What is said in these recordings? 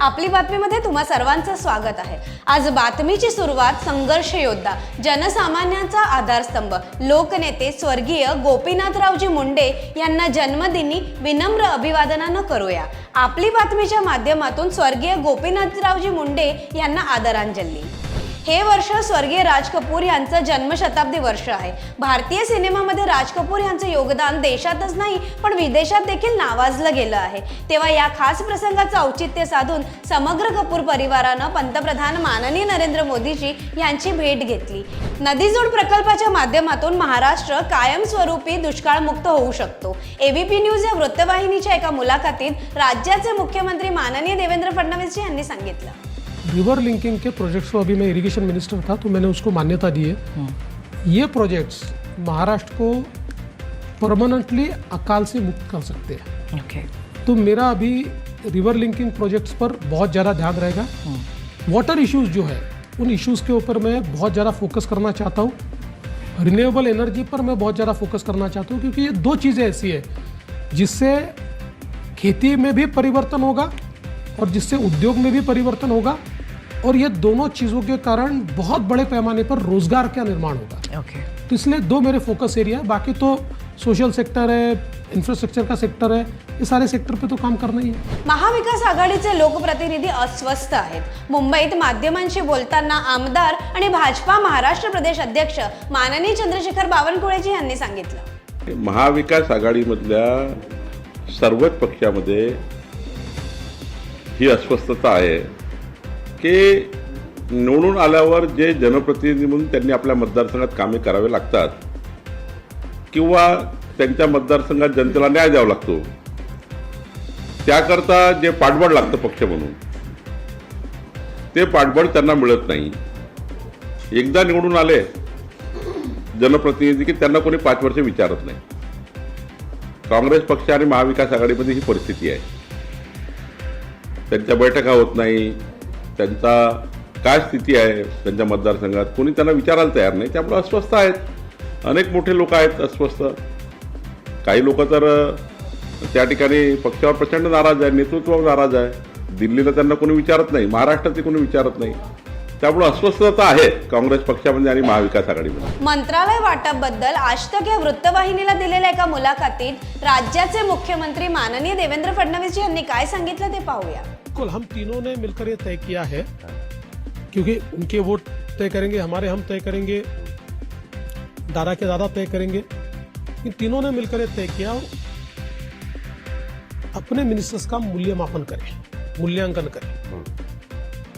आपली बातमीमध्ये तुम्हा सर्वांचं स्वागत आहे. आज बातमीची सुरुवात संघर्ष योद्धा जनसामान्यांचा आधारस्तंभ लोकनेते स्वर्गीय गोपीनाथरावजी मुंडे यांना जन्मदिनी विनम्र अभिवादनानं करूया. आपली बातमीच्या माध्यमातून स्वर्गीय गोपीनाथरावजी मुंडे यांना आदरांजली. हे वर्ष स्वर्गीय राज कपूर यांचं जन्मशताब्दी वर्ष आहे. भारतीय सिनेमामध्ये राज कपूर यांचं योगदान देशातच नाही पण विदेशात देखील नावाजलं गेलं आहे. तेव्हा या खास प्रसंगाचं औचित्य साधून समग्र कपूर परिवारानं पंतप्रधान माननीय नरेंद्र मोदीजी यांची भेट घेतली. नदीजोड प्रकल्पाच्या माध्यमातून महाराष्ट्र कायमस्वरूपी दुष्काळमुक्त होऊ शकतो. एबीपी न्यूज या वृत्तवाहिनीच्या एका मुलाखतीत राज्याचे मुख्यमंत्री माननीय देवेंद्र फडणवीस यांनी सांगितलं. रिवर लिंकिंग के प्रोजेक्ट्स को अभी मैं इरिगेशन मिनिस्टर था तो मैंने उसको मान्यता दी है। ये प्रोजेक्ट्स महाराष्ट्र को परमानेंटली अकाल से मुक्त कर सकते हैं। ओके तो मेरा अभी रिवर लिंकिंग प्रोजेक्ट्स पर बहुत ज़्यादा ध्यान रहेगा। वाटर इश्यूज़ जो है उन इश्यूज़ के ऊपर मैं बहुत ज़्यादा फोकस करना चाहता हूँ। रिन्यूएबल एनर्जी पर मैं बहुत ज़्यादा फोकस करना चाहता हूँ क्योंकि ये दो चीज़ें ऐसी है जिससे खेती में भी परिवर्तन होगा और जिससे उद्योग में भी परिवर्तन होगा। और ये दोनों चीज़ों के कारण बहुत बड़े पैमाने पर रोजगार का निर्माण होगा। ओके तो इसलिए दो मेरे फोकस एरिया है। बाकी तो सोशल सेक्टर है इंफ्रास्ट्रक्चर का सेक्टर है। ये सारे सेक्टर पे तो काम करना ही है। महाविकास आघाडीचे लोकप्रतिनिधी अस्वस्थ आहेत. मुंबईत माध्यमांशी बोलताना आमदार आणि भाजपा महाराष्ट्र प्रदेश अध्यक्ष माननीय चंद्रशेखर बावनकुळेजी यांनी सांगितलं. महाविकास आघाडीमधल्या सर्वच पक्षामध्ये ही अस्वस्थता आहे. की निवडून आल्यावर जे जनप्रतिनिधी म्हणून त्यांनी आपल्या मतदारसंघात कामे करावे लागतात किंवा त्यांच्या मतदारसंघात जनतेला न्याय द्यावा लागतो त्याकरता जे पाठबळ लागतं पक्ष म्हणून ते पाठबळ त्यांना मिळत नाही. एकदा निवडून आले जनप्रतिनिधी की त्यांना कोणी पाच वर्ष विचारत नाही. काँग्रेस पक्ष आणि महाविकास आघाडीमध्ये ही परिस्थिती आहे. त्यांच्या बैठका होत नाही त्यांचा काय स्थिती आहे त्यांच्या मतदारसंघात? कोणी त्यांना विचारायला तयार नाही त्यामुळे अस्वस्थ आहेत. अनेक मोठे लोक आहेत अस्वस्थ. काही लोक तर त्या ठिकाणी पक्षावर प्रचंड नाराज आहे नेतृत्वावर नाराज आहे. दिल्लीला त्यांना कोणी विचारत नाही महाराष्ट्राचे कोणी विचारत नाही. त्यामुळे अस्वस्थता आहे काँग्रेस पक्षामध्ये आणि महाविकास आघाडीमध्ये. मंत्रालय वाटपबद्दल आज तक या वृत्तवाहिनीला दिलेल्या एका मुलाखतीत राज्याचे मुख्यमंत्री माननीय देवेंद्र फडणवीस यांनी काय सांगितलं ते पाहूया. बिल्कुल हम तीनों ने मिलकर ये तय किया है क्योंकि उनके वोट तय करेंगे हमारे हम तय करेंगे दादा के दादा तय करेंगे। इन तीनों ने मिलकर ये तय किया अपने मिनिस्टर्स का मूल्यमापन करें मूल्यांकन करें।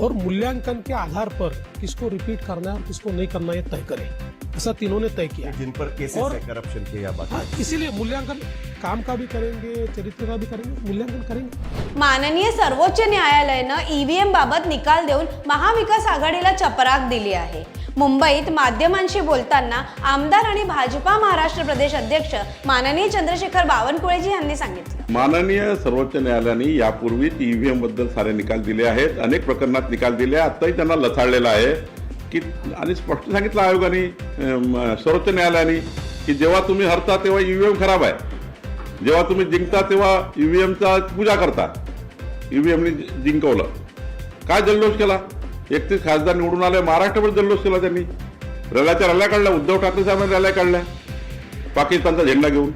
और मूल्यांकन के आधार पर किसको रिपीट करना है और किसको नहीं करना है तय करें। ऐसा तीनों ने तय किया। जिन पर केसेस और- है करप्शन के या हाँ, इसीलिए मूल्यांकन काम का भी करेंगे चरित्र का भी करेंगे मूल्यांकन करेंगे। माननीय सर्वोच्च न्यायालयानं ईव्हीएम बाबत निकाल देऊन महाविकास आघाडीला चपराक दिली आहे. मुंबईत माध्यमांशी बोलताना आमदार आणि भाजपा महाराष्ट्र प्रदेश अध्यक्ष माननीय चंद्रशेखर बावनकुळेजी यांनी सांगितलं. माननीय सर्वोच्च न्यायालयाने यापूर्वीच ईव्हीएमबद्दल सारे निकाल दिले आहेत. अनेक प्रकरणात निकाल दिले आताही त्यांना लथाळलेला आहे. की आणि स्पष्ट सांगितलं आयोगाने सर्वोच्च न्यायालयाने की जेव्हा तुम्ही हरता तेव्हा ईव्हीएम खराब आहे. जेव्हा तुम्ही जिंकता तेव्हा ईव्हीएमचा पूजा करता. ईव्हीएमने जिंकवलं. काय जल्लोष केला? एकतीस खासदार निवडून आले महाराष्ट्रभर जल्लोष केला त्यांनी. रॅल्याच्या रॅल्या काढल्या उद्धव ठाकरे साहेबांनी रॅल्या काढल्या. पाकिस्तानचा झेंडा घेऊन.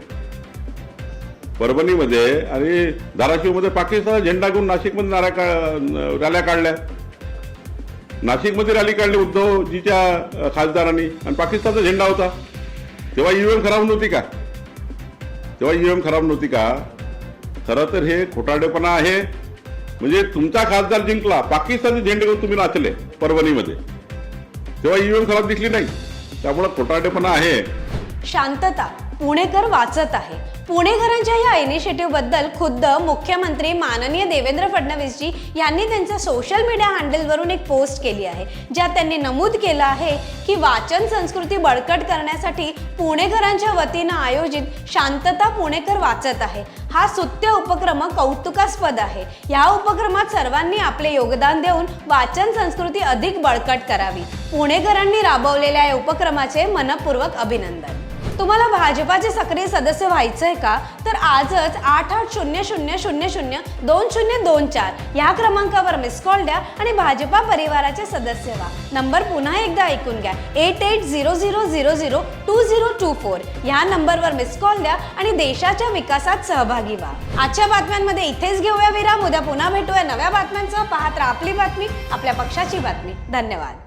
परभणीमध्ये आणि धाराशिवमध्ये पाकिस्तानचा झेंडा घेऊन नाशिकमध्ये नाऱ्या का रॅल्या काढल्या. नाशिकमध्ये रॅली काढली उद्धवजीच्या खासदारांनी. आणि पाकिस्तानचा झेंडा होता. तेव्हा ईव्हीएम खराब नव्हती का? तेव्हा ईव्हीएम खराब नव्हती का? खरं तर हे खोटाडेपणा आहे. म्हणजे तुमचा खासदार जिंकला पाकिस्तानचे झेंडे घेऊन तुम्ही नाचले परभणीमध्ये. तेव्हा ईव्हीएम खराब दिसली नाही. त्यामुळे खोटाडेपणा आहे. शांतता पुणेकर वाचत आहे. पुणेकरांच्या या इनिशिएटिव्हबद्दल खुद्द मुख्यमंत्री माननीय देवेंद्र फडणवीसजी यांनी त्यांच्या सोशल मीडिया हँडलवरून एक पोस्ट केली आहे ज्यात त्यांनी नमूद केलं आहे की वाचन संस्कृती बळकट करण्यासाठी पुणेकरांच्या वतीनं आयोजित शांतता पुणेकर वाचत आहे. हा सुत्य उपक्रम कौतुकास्पद आहे. या उपक्रमात सर्वांनी आपले योगदान देऊन वाचन संस्कृती अधिक बळकट करावी. पुणेकरांनी राबवलेल्या या उपक्रमाचे मनपूर्वक अभिनंदन. तुम्हाला भाजपाचे सक्रिय सदस्य व्हायचं आहे का? तर आजच आठ आठ शून्य शून्य शून्य शून्य दोन शून्य दोन चार ह्या क्रमांकावर मिस कॉल द्या आणि भाजपा परिवाराचे सदस्य व्हा. नंबर पुन्हा एकदा ऐकून घ्या. Eight eight zero zero zero zero two zero two four ह्या नंबरवर मिस कॉल द्या आणि देशाच्या विकासात सहभागी व्हा. आजच्या बातम्यांमध्ये इथेच घेऊया विराम. उद्या पुन्हा भेटूया नव्या बातम्यांसह. पाहत राहा आपली बातमी आपल्या पक्षाची बातमी. धन्यवाद.